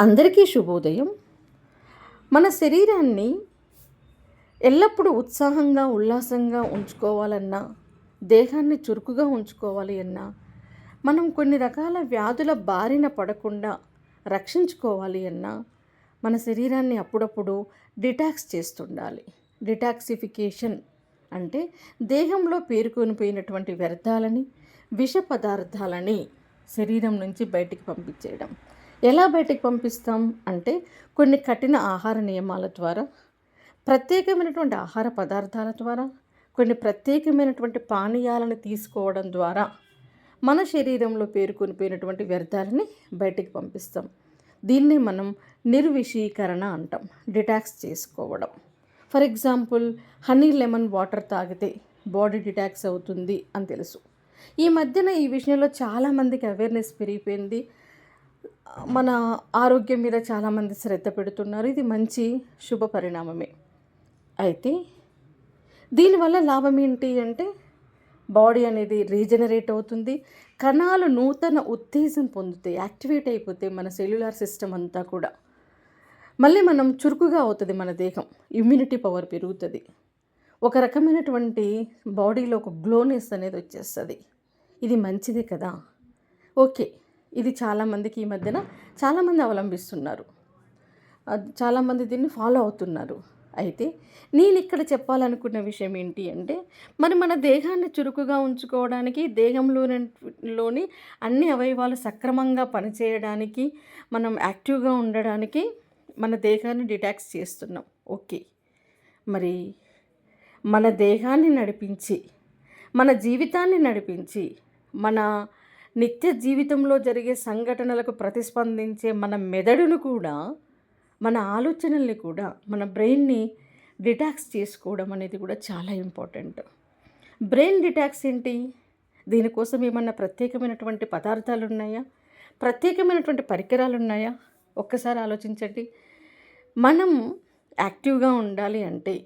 అందరికీ శుభోదయం. మన శరీరాన్ని ఎల్లప్పుడూ ఉత్సాహంగా ఉల్లాసంగా ఉంచుకోవాలన్నా దేహాన్ని చురుకుగా ఉంచుకోవాలి అన్నా మనం కొన్ని రకాల వ్యాధుల బారిన పడకుండా రక్షించుకోవాలి అన్నా మన శరీరాన్ని అప్పుడప్పుడు డిటాక్స్ చేస్తుండాలి. డిటాక్సిఫికేషన్ అంటే దేహంలో పేరుకొనిపోయినటువంటి వ్యర్థాలని విష పదార్థాలని శరీరం నుంచి బయటికి పంపించేయడం. ఎలా బయటకు పంపిస్తాం? అంటే కొన్ని కఠిన ఆహార నియమాల ద్వారా ప్రత్యేకమైనటువంటి ఆహార పదార్థాల ద్వారా కొన్ని ప్రత్యేకమైనటువంటి పానీయాలను తీసుకోవడం ద్వారా మన శరీరంలో పేరుకొని పోయినటువంటి వ్యర్థాలని బయటికి పంపిస్తాం. దీన్ని మనం నిర్విషీకరణ అంటాం డిటాక్స్ చేసుకోవడం. For example honey lemon water తాగితే బాడీ డిటాక్స్ అవుతుంది అని తెలుసు. ఈ మధ్యన ఈ విషయంలో చాలామందికి అవేర్నెస్ పెరిగిపోయింది. మన ఆరోగ్యం మీద చాలామంది శ్రద్ధ పెడుతున్నారు. ఇది మంచి శుభ పరిణామమే. అయితే దీనివల్ల లాభం ఏంటి అంటే బాడీ అనేది రీజనరేట్ అవుతుంది. కణాలు నూతన ఉత్తేజం పొందుతాయి యాక్టివేట్ అయిపోతాయి మన సెల్యులార్ సిస్టమ్ అంతా కూడా. మళ్ళీ మనం చురుకుగా అవుతుంది మన దేహం ఇమ్యూనిటీ పవర్ పెరుగుతుంది. ఒక రకమైనటువంటి బాడీలో ఒక గ్లోనెస్ అనేది వచ్చేస్తుంది. ఇది మంచిదే కదా? ఓకే. ఇది చాలామందికి ఈ మధ్యన చాలామంది అవలంబిస్తున్నారు. అది చాలామంది దీన్ని ఫాలో అవుతున్నారు. అయితే నేను ఇక్కడ చెప్పాలనుకున్న విషయం ఏంటి అంటే మరి మన దేహాన్ని చురుకుగా ఉంచుకోవడానికి దేహంలోని లోని అన్ని అవయవాలు సక్రమంగా పనిచేయడానికి మనం యాక్టివ్గా ఉండడానికి మన దేహాన్ని డిటాక్స్ చేస్తున్నాం. ఓకే. మరి మన దేహాన్ని నడిపించి మన జీవితాన్ని నడిపించి మన నిత్య జీవితంలో జరిగే సంఘటనలకు ప్రతిస్పందించే మన మెదడును కూడా మన ఆలోచనల్ని కూడా మన బ్రెయిన్ని డిటాక్స్ చేసుకోవడం అనేది కూడా చాలా ఇంపార్టెంట్. బ్రెయిన్ డిటాక్స్ ఏంటి? దీనికోసం ఏమన్నా ప్రత్యేకమైనటువంటి పదార్థాలు ఉన్నాయా? ప్రత్యేకమైనటువంటి పరికరాలు ఉన్నాయా? ఒక్కసారి ఆలోచించండి. మనం యాక్టివ్గా ఉండాలి అంటే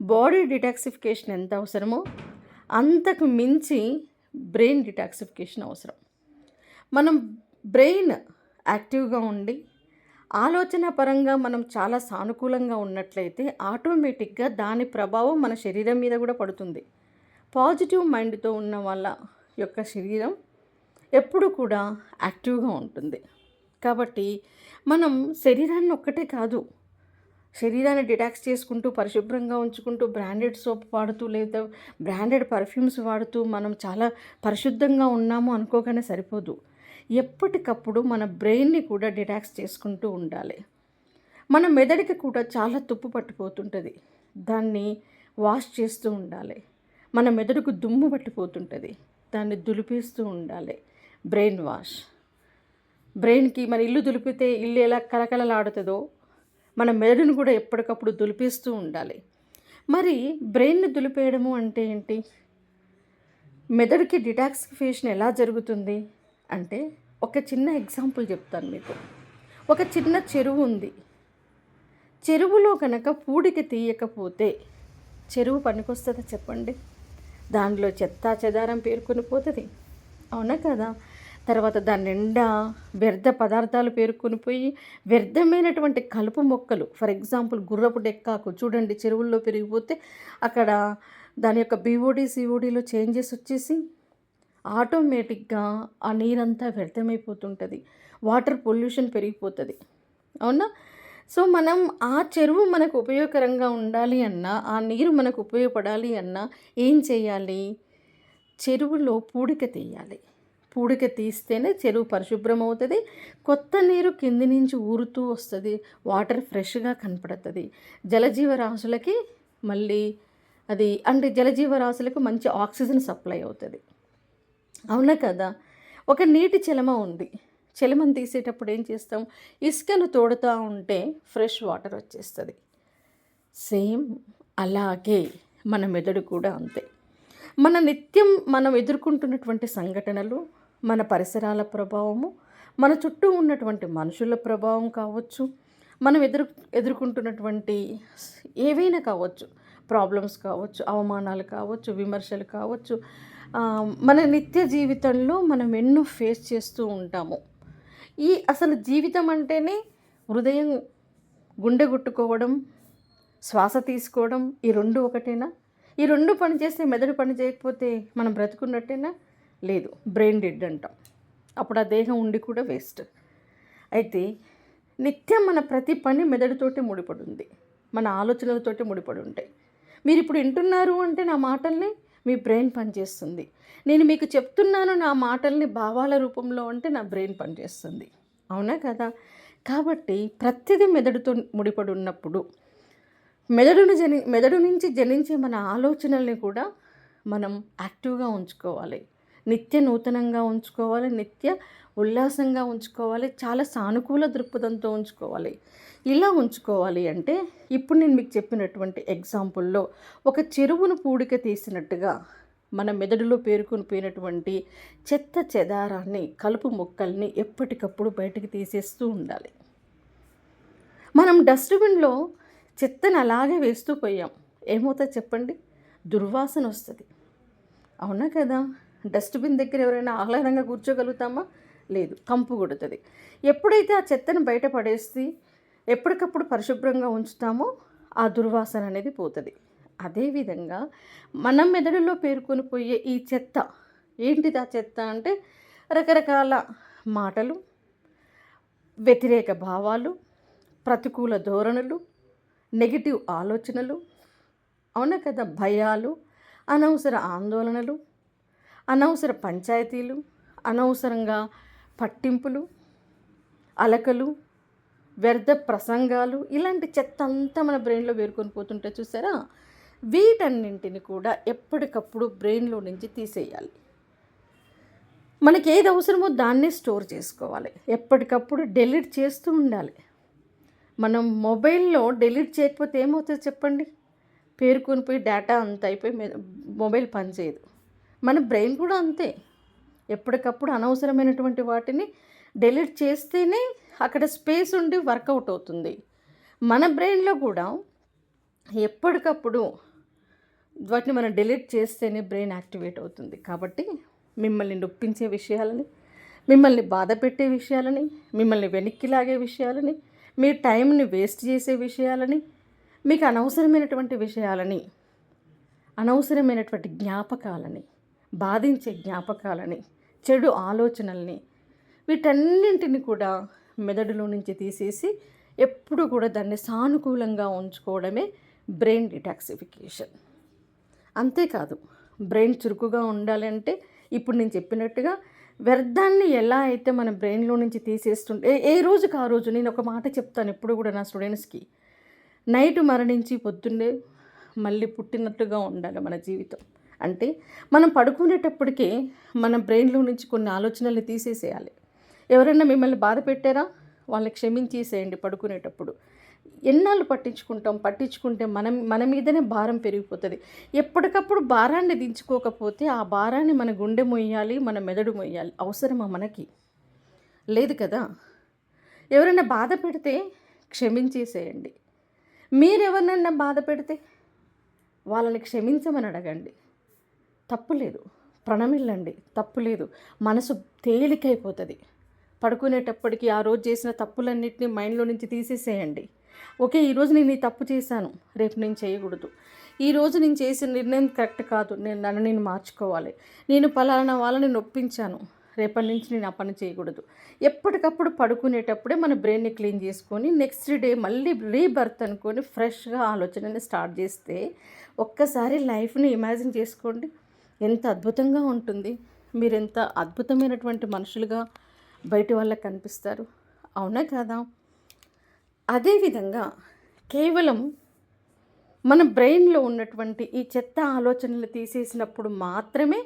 బాడీ డిటాక్సిఫికేషన్ ఎంత అవసరమో అంతకు మించి బ్రెయిన్ డిటాక్సిఫికేషన్ అవసరం. మనం బ్రెయిన్ యాక్టివ్గా ఉండి ఆలోచన పరంగా మనం చాలా సానుకూలంగా ఉన్నట్లయితే ఆటోమేటిక్గా దాని ప్రభావం మన శరీరం మీద కూడా పడుతుంది. పాజిటివ్ మైండ్తో ఉన్న వాళ్ళ యొక్క శరీరం ఎప్పుడు కూడా యాక్టివ్గా ఉంటుంది. కాబట్టి మనం శరీరాన్ని ఒక్కటే కాదు శరీరాన్ని డిటాక్స్ చేసుకుంటూ పరిశుభ్రంగా ఉంచుకుంటూ బ్రాండెడ్ సోప్ వాడుతూ లేదా బ్రాండెడ్ పర్ఫ్యూమ్స్ వాడుతూ మనం చాలా పరిశుద్ధంగా ఉన్నాము అనుకోగానే సరిపోదు. ఎప్పటికప్పుడు మన బ్రెయిన్ని కూడా డిటాక్స్ చేసుకుంటూ ఉండాలి. మన మెదడుకి కూడా చాలా తుప్పు పట్టిపోతుంటుంది. దాన్ని వాష్ చేస్తూ ఉండాలి. మన మెదడుకు దుమ్ము పట్టిపోతుంటుంది. దాన్ని దులిపేస్తూ ఉండాలి. Brain wash. బ్రెయిన్కి మన ఇల్లు దులిపితే ఇల్లు ఎలా కలకలలాడుతుందో మన మెదడును కూడా ఎప్పటికప్పుడు దులిపిస్తూ ఉండాలి. మరి బ్రెయిన్ని దులిపేయడము అంటే ఏంటి? మెదడుకి డిటాక్సిఫికేషన్ ఎలా జరుగుతుంది? అంటే ఒక చిన్న ఎగ్జాంపుల్ చెప్తాను మీకు. ఒక చిన్న చెరువు ఉంది. చెరువులో కనుక పూడికి తీయకపోతే చెరువు పనికొస్తుందా చెప్పండి? దానిలో చెత్త చెదారం పేరుకొని పోతుంది. అవునా కదా? తర్వాత దాని నిండా వ్యర్థ పదార్థాలు పేరుకొని పోయి వ్యర్థమైనటువంటి కలుపు మొక్కలు ఫర్ ఎగ్జాంపుల్ గుర్రపు డెక్కాకు చూడండి చెరువుల్లో పెరిగిపోతే అక్కడ దాని యొక్క బీఓడి సిఓడిలో చేంజెస్ వచ్చేసి ఆటోమేటిక్గా ఆ నీరంతా వ్యర్థమైపోతుంటుంది. వాటర్ పొల్యూషన్ పెరిగిపోతుంది. అవునా? సో మనం ఆ చెరువు మనకు ఉపయోగకరంగా ఉండాలి అన్నా ఆ నీరు మనకు ఉపయోగపడాలి అన్నా ఏం చేయాలి? చెరువులో పూడిక తీయాలి. పూడిక తీస్తేనే చెరువు పరిశుభ్రం అవుతుంది కొత్త నీరు కింది నుంచి ఊరుతూ వస్తుంది. వాటర్ ఫ్రెష్గా కనపడుతుంది. జలజీవరాశులకి మళ్ళీ అది అంటే జలజీవరాశులకు మంచి ఆక్సిజన్ సప్లై అవుతుంది. అవునా కదా? ఒక నీటి చలమ ఉంది. చెలమను తీసేటప్పుడు ఏం చేస్తాం? ఇసుకను తోడుతూ ఉంటే ఫ్రెష్ వాటర్ వచ్చేస్తుంది. సేమ్ అలాగే మన మెదడు కూడా అంతే. మన నిత్యం మనం ఎదుర్కొంటున్నటువంటి సంఘటనలు మన పరిసరాల ప్రభావము మన చుట్టూ ఉన్నటువంటి మనుషుల ప్రభావం కావచ్చు మనం ఎదురు ఎదుర్కొంటున్నటువంటి ఏవైనా కావచ్చు ప్రాబ్లమ్స్ కావచ్చు అవమానాలు కావచ్చు విమర్శలు కావచ్చు మన నిత్య జీవితంలో మనం ఎన్నో ఫేస్ చేస్తూ ఉంటాము. ఈ అసలు జీవితం అంటేనే హృదయం గుండె కొట్టుకోవడం శ్వాస తీసుకోవడం ఈ రెండు ఒకటేనా? ఈ రెండు పని చేస్తే మెదడు పని చేయకపోతే మనం బ్రతుకున్నట్టేనా? లేదు బ్రెయిన్ డెడ్ అంటాం. అప్పుడు ఆ దేహం ఉండి కూడా వేస్ట్ అయితే నిత్యం మన ప్రతి పని మెదడుతోటి ముడిపడి ఉంది మన ఆలోచనలతోటి ముడిపడి ఉంటాయి మీరు ఇప్పుడు వింటున్నారు అంటే నా మాటల్ని మీ బ్రెయిన్ పనిచేస్తుంది. నేను మీకు చెప్తున్నాను నా మాటల్ని భావాల రూపంలో అంటే నా బ్రెయిన్ పనిచేస్తుంది. అవునా కదా? కాబట్టి ప్రతిదీ మెదడుతో ముడిపడి ఉన్నప్పుడు మెదడును జని మెదడు నుంచి జనించే మన ఆలోచనల్ని కూడా మనం యాక్టివ్గా ఉంచుకోవాలి. నిత్య నూతనంగా ఉంచుకోవాలి నిత్య ఉల్లాసంగా ఉంచుకోవాలి చాలా సానుకూల దృక్పథంతో ఉంచుకోవాలి. ఇలా ఉంచుకోవాలి అంటే ఇప్పుడు నేను మీకు చెప్పినటువంటి ఎగ్జాంపుల్లో ఒక చెరువును పూడిక తీసినట్టుగా మన మెదడులో పేరుకొని పోయినటువంటి చెత్త చెదారాన్ని కలుపు మొక్కల్ని ఎప్పటికప్పుడు బయటకు తీసేస్తూ ఉండాలి. మనం డస్ట్బిన్లో చెత్తను అలాగే వేస్తూ పోయాం. ఏమవుతుంది చెప్పండి? దుర్వాసన వస్తుంది. అవునా కదా? డస్ట్బిన్ దగ్గర ఎవరైనా ఆహ్లాదంగా కూర్చోగలుగుతామా? లేదు కంపు కొడుతుంది. ఎప్పుడైతే ఆ చెత్తను బయట పడేసి ఎప్పటికప్పుడు పరిశుభ్రంగా ఉంచుతామో ఆ దుర్వాసన అనేది పోతుంది. అదేవిధంగా మనం మెదడులో పేర్కొని పోయే ఈ చెత్త ఏంటిది ఆ చెత్త అంటే రకరకాల మాటలు వ్యతిరేక భావాలు ప్రతికూల ధోరణులు నెగిటివ్ ఆలోచనలు అవునా కదా? భయాలు అనవసర ఆందోళనలు అనవసర పంచాయతీలు అనవసరంగా పట్టింపులు అలకలు వ్యర్థ ప్రసంగాలు ఇలాంటి చెత్త అంతా మన బ్రెయిన్లో వేరుకొని పోతుంటే చూసారా? వీటన్నింటిని కూడా ఎప్పటికప్పుడు బ్రెయిన్లో నుంచి తీసేయాలి. మనకి ఏది అవసరమో దాన్నే స్టోర్ చేసుకోవాలి. ఎప్పటికప్పుడు డెలీట్ చేస్తూ ఉండాలి. మనం మొబైల్లో డెలీట్ చేయకపోతే ఏమవుతుంది చెప్పండి? పేరుకొని పోయి డేటా అంతా అయిపోయి మొబైల్ పనిచేయదు. మన బ్రెయిన్ కూడా అంతే. ఎప్పటికప్పుడు అనవసరమైనటువంటి వాటిని డెలీట్ చేస్తేనే అక్కడ స్పేస్ ఉండి వర్కౌట్ అవుతుంది. మన బ్రెయిన్లో కూడా ఎప్పటికప్పుడు వాటిని మనం డిలీట్ చేస్తేనే బ్రెయిన్ యాక్టివేట్ అవుతుంది. కాబట్టి మిమ్మల్ని నొప్పించే విషయాలని మిమ్మల్ని బాధ పెట్టే విషయాలని మిమ్మల్ని వెనక్కి లాగే విషయాలని మీ టైంని వేస్ట్ చేసే విషయాలని మీకు అనవసరమైనటువంటి విషయాలని అనవసరమైనటువంటి జ్ఞాపకాలని బాధించే జ్ఞాపకాలని చెడు ఆలోచనల్ని వీటన్నింటిని కూడా మెదడులో నుంచి తీసేసి ఎప్పుడు కూడా దాన్ని సానుకూలంగా ఉంచుకోవడమే బ్రెయిన్ డిటాక్సిఫికేషన్. అంతేకాదు బ్రెయిన్ చురుకుగా ఉండాలంటే ఇప్పుడు నేను చెప్పినట్టుగా వ్యర్థాన్ని ఎలా అయితే మన బ్రెయిన్లో నుంచి తీసేస్తుంటే ఏ రోజుకి ఆ రోజు నేను ఒక మాట చెప్తాను ఎప్పుడు కూడా నా స్టూడెంట్స్కి. నైట్ మరణించి పొద్దున్నే మళ్ళీ పుట్టినట్టుగా ఉండాలి మన జీవితం. అంటే మనం పడుకునేటప్పటికే మన బ్రెయిన్లో నుంచి కొన్ని ఆలోచనలు తీసేసేయాలి. ఎవరైనా మిమ్మల్ని బాధ పెట్టారా? వాళ్ళని క్షమించేసేయండి పడుకునేటప్పుడు. ఎన్నాళ్ళు పట్టించుకుంటాం? పట్టించుకుంటే మనం మన మీదనే భారం పెరిగిపోతుంది. ఎప్పటికప్పుడు భారాన్ని దించుకోకపోతే ఆ భారాన్ని మన గుండె మొయ్యాలి మన మెదడు మొయ్యాలి. అవసరమా మనకి? లేదు కదా? ఎవరైనా బాధ పెడితే క్షమించేసేయండి. మీరెవరినన్నా బాధ పెడితే వాళ్ళని క్షమించమని అడగండి. తప్పు లేదు ప్రణమిల్లండి తప్పు లేదు మనసు తేలికైపోతుంది. పడుకునేటప్పటికి ఆ రోజు చేసిన తప్పులన్నింటినీ మైండ్లో నుంచి తీసేసేయండి. ఓకే ఈరోజు నేను ఈ తప్పు చేశాను. రేపు నేను చేయకూడదు. ఈరోజు నేను చేసిన నిర్ణయం కరెక్ట్ కాదు. నేను నన్ను నేను మార్చుకోవాలి. నేను పలానా వాళ్ళని నొప్పించాను. రేపటి నుంచి నేను ఆ పని చేయకూడదు. ఎప్పటికప్పుడు పడుకునేటప్పుడే మన బ్రెయిన్ని క్లీన్ చేసుకొని నెక్స్ట్ డే మళ్ళీ రీబర్త్ అనుకొని ఫ్రెష్గా ఆలోచనని స్టార్ట్ చేస్తే ఒక్కసారి లైఫ్ని ఇమాజిన్ చేసుకోండి. ఎంత అద్భుతంగా ఉంటుంది. మీరు ఎంత అద్భుతమైనటువంటి మనుషులుగా బయట వాళ్ళకి కనిపిస్తారు. అవునా కాదా? అదేవిధంగా కేవలం మన బ్రెయిన్లో ఉన్నటువంటి ఈ చెత్త ఆలోచనలు తీసేసినప్పుడు మాత్రమే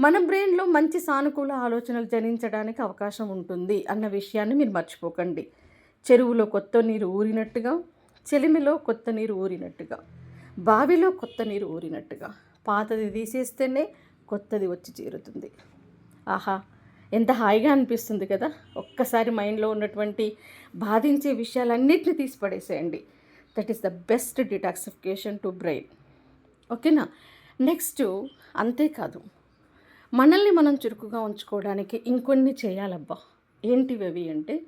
మన బ్రెయిన్లో మంచి సానుకూల ఆలోచనలు జనించడానికి అవకాశం ఉంటుంది అన్న విషయాన్ని మీరు మర్చిపోకండి. చెరువులో కొత్త నీరు ఊరినట్టుగా చెలిమిలో కొత్త నీరు ఊరినట్టుగా బావిలో కొత్త నీరు ఊరినట్టుగా పాతది తీసేస్తేనే కొత్తది వచ్చి చేరుతుంది. ఆహా ఎంత హాయిగా అనిపిస్తుంది కదా. ఒక్కసారి మైండ్లో ఉన్నటువంటి బాధించే విషయాలన్నింటినీ తీసి పడేసేయండి. That is the best detoxification to brain ఓకేనా? నెక్స్ట్ అంతేకాదు. మనల్ని మనం చురుకుగా ఉంచుకోవడానికి ఇంకొన్ని చేయాలబ్బా. ఏంటివి అవి అంటే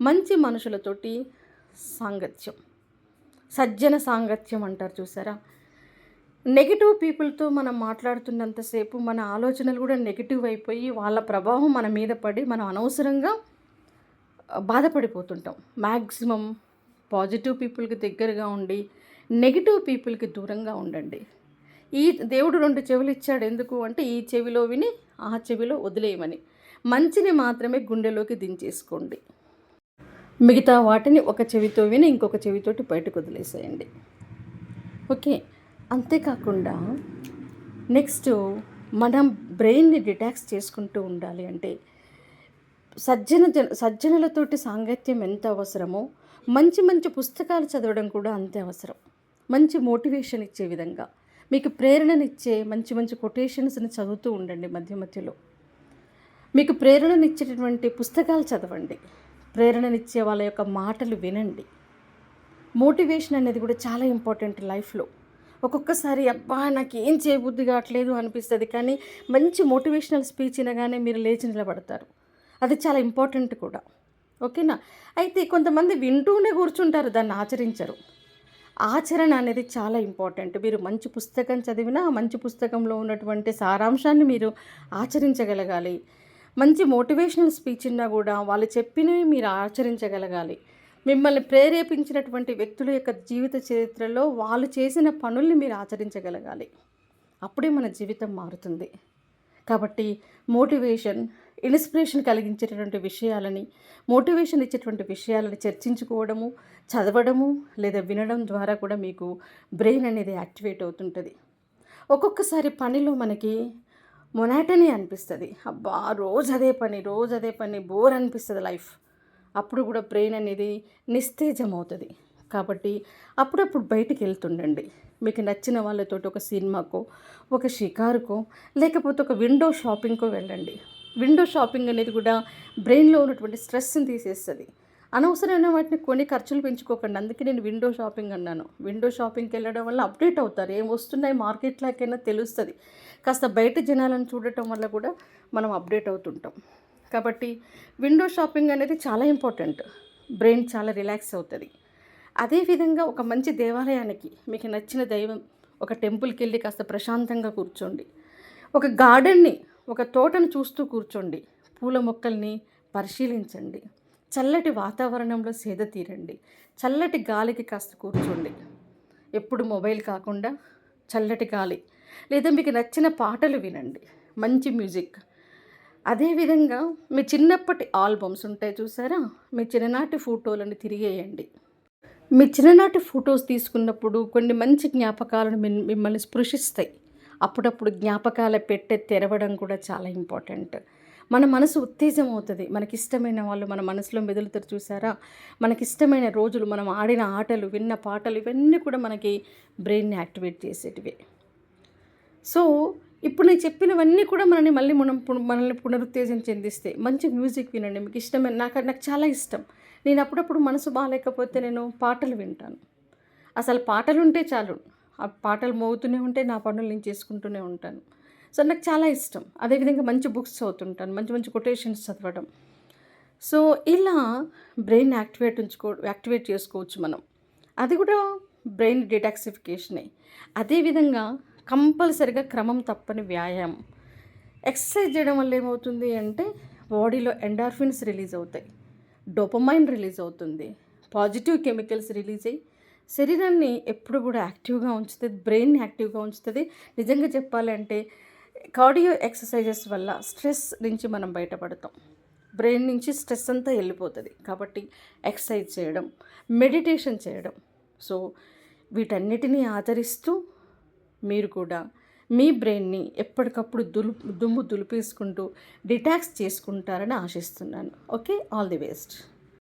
మంచి మనుషులతోటి సాంగత్యం. సజ్జన సాంగత్యం అంటారు చూసారా? నెగిటివ్ పీపుల్తో మనం మాట్లాడుతున్నంతసేపు మన ఆలోచనలు కూడా నెగిటివ్ అయిపోయి వాళ్ళ ప్రభావం మన మీద పడి మనం అనవసరంగా బాధపడిపోతుంటాం. మ్యాక్సిమం పాజిటివ్ పీపుల్కి దగ్గరగా ఉండి నెగిటివ్ పీపుల్కి దూరంగా ఉండండి. ఈ దేవుడు రెండు చెవులు ఇచ్చాడు ఎందుకు అంటే ఈ చెవిలో విని ఆ చెవిలో వదిలేయమని. మంచిని మాత్రమే గుండెలోకి దించేసుకోండి. మిగతా వాటిని ఒక చెవితో విని ఇంకొక చెవితోటి బయటకు వదిలేసేయండి. ఓకే? అంతేకాకుండా నెక్స్ట్ మనం బ్రెయిన్ని డిటాక్స్ చేసుకుంటూ ఉండాలి అంటే సజ్జన జన సజ్జనులతోటి సాంగత్యం ఎంత అవసరమో మంచి మంచి పుస్తకాలు చదవడం కూడా అంతే అవసరం. మంచి మోటివేషన్ ఇచ్చే విధంగా. మీకు ప్రేరణనిచ్చే మంచి మంచి కొటేషన్స్ని చదువుతూ ఉండండి మధ్య మధ్యలో. మీకు ప్రేరణనిచ్చేటటువంటి పుస్తకాలు చదవండి. ప్రేరణనిచ్చే వాళ్ళ యొక్క మాటలు వినండి. మోటివేషన్ అనేది కూడా చాలా ఇంపార్టెంట్ లైఫ్లో. ఒక్కొక్కసారి అబ్బా నాకు ఏం చేయబుద్ధి కావట్లేదు అనిపిస్తుంది. కానీ మంచి మోటివేషనల్ స్పీచ్ వినగానే మీరు లేచి నిలబడతారు. అది చాలా ఇంపార్టెంట్ కూడా. ఓకేనా? అయితే కొంతమంది వింటూనే కూర్చుంటారు దాన్ని ఆచరించరు. ఆచరణ అనేది చాలా ఇంపార్టెంట్. మీరు మంచి పుస్తకం చదివినా ఆ మంచి పుస్తకంలో ఉన్నటువంటి సారాంశాన్ని మీరు ఆచరించగలగాలి. మంచి మోటివేషనల్ స్పీచ్ ఉన్నా కూడా వాళ్ళు చెప్పినవి మీరు ఆచరించగలగాలి. మిమ్మల్ని ప్రేరేపించినటువంటి వ్యక్తుల యొక్క జీవిత చరిత్రలో వాళ్ళు చేసిన పనుల్ని మీరు ఆచరించగలగాలి. అప్పుడే మన జీవితం మారుతుంది. కాబట్టి మోటివేషన్ ఇన్స్పిరేషన్ కలిగించేటటువంటి విషయాలని మోటివేషన్ ఇచ్చేటువంటి విషయాలని చర్చించుకోవడము చదవడము లేదా వినడం ద్వారా కూడా మీకు బ్రెయిన్ అనేది యాక్టివేట్ అవుతుంటుంది. ఒక్కొక్కసారి పనిలో మనకి మొనాటనీ అనిపిస్తుంది. అబ్బా రోజు అదే పని రోజు అదే పని బోర్ అనిపిస్తుంది లైఫ్. అప్పుడు కూడా బ్రెయిన్ అనేది నిస్తేజం అవుతుంది కాబట్టి అప్పుడప్పుడు బయటికి వెళ్తుండండి. మీకు నచ్చిన వాళ్ళతోటి ఒక సినిమాకో ఒక షికారుకో లేకపోతే ఒక విండో షాపింగ్కో వెళ్ళండి. విండో షాపింగ్ అనేది కూడా బ్రెయిన్లో ఉన్నటువంటి స్ట్రెస్ని తీసేస్తుంది. అనవసరమైన వాటిని కొని ఖర్చులు పెంచుకోకండి. అందుకే నేను విండో షాపింగ్ అన్నాను. విండో షాపింగ్కి వెళ్ళడం వల్ల అప్డేట్ అవుతారు. ఏం వస్తున్నాయి మార్కెట్లోకైనా తెలుస్తుంది. కాస్త బయట జనాలను చూడటం వల్ల కూడా మనం అప్డేట్ అవుతుంటాం. కాబట్టి విండో షాపింగ్ అనేది చాలా ఇంపార్టెంట్. బ్రెయిన్ చాలా రిలాక్స్ అవుతుంది. అదేవిధంగా ఒక మంచి దేవాలయానికి మీకు నచ్చిన దైవం ఒక టెంపుల్కి వెళ్ళి కాస్త ప్రశాంతంగా కూర్చోండి. ఒక గార్డెన్ని ఒక తోటను చూస్తూ కూర్చోండి. పూల మొక్కల్ని పరిశీలించండి. చల్లటి వాతావరణంలో సేద తీరండి. చల్లటి గాలికి కాస్త కూర్చోండి. ఎప్పుడు మొబైల్ కాకుండా చల్లటి గాలి లేదా మీకు నచ్చిన పాటలు వినండి. మంచి మ్యూజిక్. అదేవిధంగా మీ చిన్నప్పటి ఆల్బమ్స్ ఉంటాయి చూసారా? మీ చిన్ననాటి ఫోటోలను తిరిగేయండి. మీ చిన్ననాటి ఫొటోస్ తీసుకున్నప్పుడు కొన్ని మంచి జ్ఞాపకాలను మిమ్- మిమ్మల్ని స్పృశిస్తాయి. అప్పుడప్పుడు జ్ఞాపకాల పెట్టె తెరవడం కూడా చాలా ఇంపార్టెంట్. మన మనసు ఉత్తేజం అవుతుంది. మనకిష్టమైన వాళ్ళు మన మనసులో మెదులుతారు చూసారా? మనకిష్టమైన రోజులు మనం ఆడిన ఆటలు విన్న పాటలు ఇవన్నీ కూడా మనకి బ్రెయిన్ని యాక్టివేట్ చేసేటివే. సో ఇప్పుడు నేను చెప్పినవన్నీ కూడా మనల్ని మళ్ళీ మనం మనల్ని పునరుత్తేజం చెందిస్తాయి మంచి మ్యూజిక్ వినండి మీకు ఇష్టమైన నాకు నాకు చాలా ఇష్టం. నేను అప్పుడప్పుడు మనసు బాగాలేకపోతే నేను పాటలు వింటాను. అసలు పాటలు ఉంటే చాలు. ఆ పాటలు మోగుతూనే ఉంటే నా పనులు నేను చేసుకుంటూనే ఉంటాను. సో నాకు చాలా ఇష్టం. అదేవిధంగా మంచి బుక్స్ చదువుతుంటాను మంచి మంచి కొటేషన్స్ చదవడం. సో ఇలా బ్రెయిన్ యాక్టివేట్ ఉంచుకో యాక్టివేట్ చేసుకోవచ్చు మనం. అది కూడా బ్రెయిన్ డిటాక్సిఫికేషనే. అదేవిధంగా కంపల్సరిగా క్రమం తప్పని వ్యాయామం. ఎక్సర్సైజ్ చేయడం వల్ల ఏమవుతుంది అంటే బాడీలో ఎండార్ఫిన్స్ రిలీజ్ అవుతాయి డోపమైన్ రిలీజ్ అవుతుంది పాజిటివ్ కెమికల్స్ రిలీజ్ అయ్యి శరీరాన్ని ఎప్పుడు కూడా యాక్టివ్గా ఉంచుతుంది బ్రెయిన్ యాక్టివ్గా ఉంచుతుంది. నిజంగా చెప్పాలంటే కార్డియో ఎక్సర్సైజెస్ వల్ల స్ట్రెస్ నుంచి మనం బయటపడతాం. బ్రెయిన్ నుంచి స్ట్రెస్ అంతా వెళ్ళిపోతుంది కాబట్టి ఎక్సర్సైజ్ చేయడం మెడిటేషన్ చేయడం. సో వీటన్నిటినీ ఆచరిస్తూ మీరు కూడా మీ బ్రెయిన్ని ఎప్పటికప్పుడు దులు దుమ్ము దులిపేసుకుంటూ డిటాక్స్ చేసుకుంటారని ఆశిస్తున్నాను. ఓకే? All the best.